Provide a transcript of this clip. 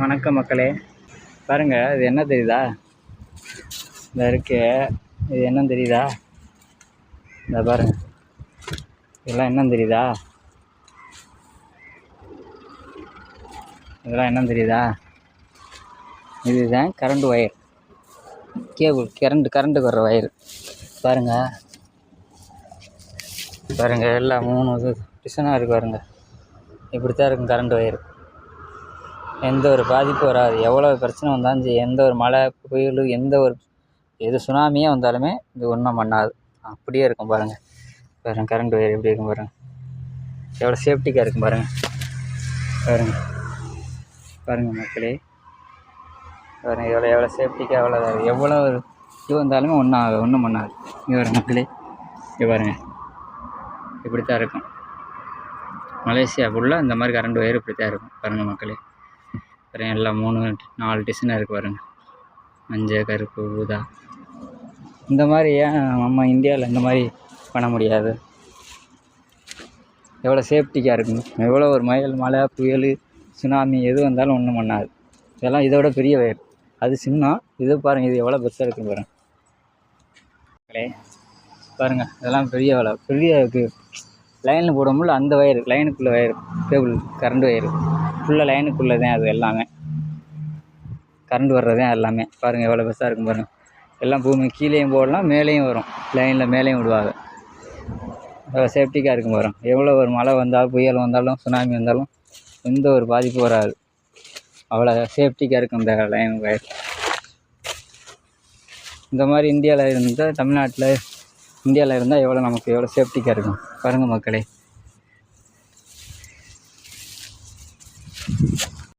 வணக்கம் மக்களே. பாருங்கள் இது என்ன தெரியுதா? இந்த இருக்கு. இது என்னன்னு தெரியுதா? இந்த பாருங்க. இதெல்லாம் என்னன்னு தெரியுதா? இதெல்லாம் என்னன்னு தெரியுதா? இதுதான் கரண்ட் ஒயர் கேபிள் கரண்ட் கரண்ட்டுக்கு வர்ற ஒயர் பாருங்கள் பாருங்கள் எல்லாம் மூணு இது டிசனாக இருக்குது பாருங்கள் இப்படி தான் இருக்கும் கரண்ட் ஒயர் எந்த ஒரு பாதிப்பும் வராது. எவ்வளோ பிரச்சனை வந்தாலும் சரி எந்த ஒரு மழை புயல் எந்த ஒரு எது சுனாமியே வந்தாலுமே இது ஒன்றும் பண்ணாது. அப்படியே இருக்கும் பாருங்கள் பாருங்கள் கரண்ட் ஒயர் எப்படி இருக்கும் பாருங்கள் எவ்வளோ சேஃப்டிக்காக இருக்கும் பாருங்கள் பாருங்கள் பாருங்கள் மக்களே. பாருங்கள் எவ்வளோ எவ்வளோ சேஃப்டிக்காக எவ்வளோ எவ்வளோ ஒரு இது வந்தாலுமே ஒன்றும் ஆகும் ஒன்றும் பண்ணாது. இங்கே வரும் மக்களே. இங்கே பாருங்கள் இப்படி தான் இருக்கும். மலேசியா ஃபுல்லாக இந்த மாதிரி கரண்ட் ஒயர் இப்படி தான் இருக்கும். பாருங்கள் மக்களே. பார்க்குறேன் எல்லாம் மூணு நாலு டிசைனாக இருக்குது பாருங்கள் மஞ்சள் கருப்பு ஊதா. இந்த மாதிரி ஏன் நம்ம இந்தியாவில் இந்த மாதிரி பண்ண முடியாது? எவ்வளோ சேஃப்டிக்காக இருக்கும் எவ்வளோ ஒரு மயல் மழை புயல் சுனாமி எது வந்தாலும் ஒன்றும் பண்ணாது. இதெல்லாம் இதோட பெரிய வயர் அது சின்ன இது பாருங்கள் இது எவ்வளோ பெருசாக இருக்குன்னு பாருங்கள் பாருங்கள் இதெல்லாம் பெரிய வேலை. பெரிய இருக்குது லைனில் போட அந்த ஒயரு லைனுக்குள்ளே ஒயர் கேபிள் கரண்ட் ஒயரு ஃபுல்லாக லைனுக்குள்ளே தான் அது எல்லாமே. கரண்ட் வர்றது தான் எல்லாமே. பாருங்கள் எவ்வளோ பெருசாக இருக்கும் பாருங்கள் எல்லாம் பூமி கீழேயும் போடலாம் மேலேயும் வரும். லைனில் மேலேயும் விடுவாங்க. எவ்வளோ சேஃப்டிக்காக இருக்கும் வரும் எவ்வளோ ஒரு மழை வந்தாலும் புயல் வந்தாலும் சுனாமி வந்தாலும் எந்த ஒரு பாதிப்பும் வராது. அவ்வளோ சேஃப்டிக்காக இருக்கும் இந்த லைன் ஒயர் இந்த மாதிரி இந்தியாவில் இருந்தால் தமிழ்நாட்டில் இந்தியாவில் இருந்தால் எவ்வளோ நமக்கு எவ்வளோ சேஃப்டிக்காக இருக்கும்? பாருங்கள் மக்களே.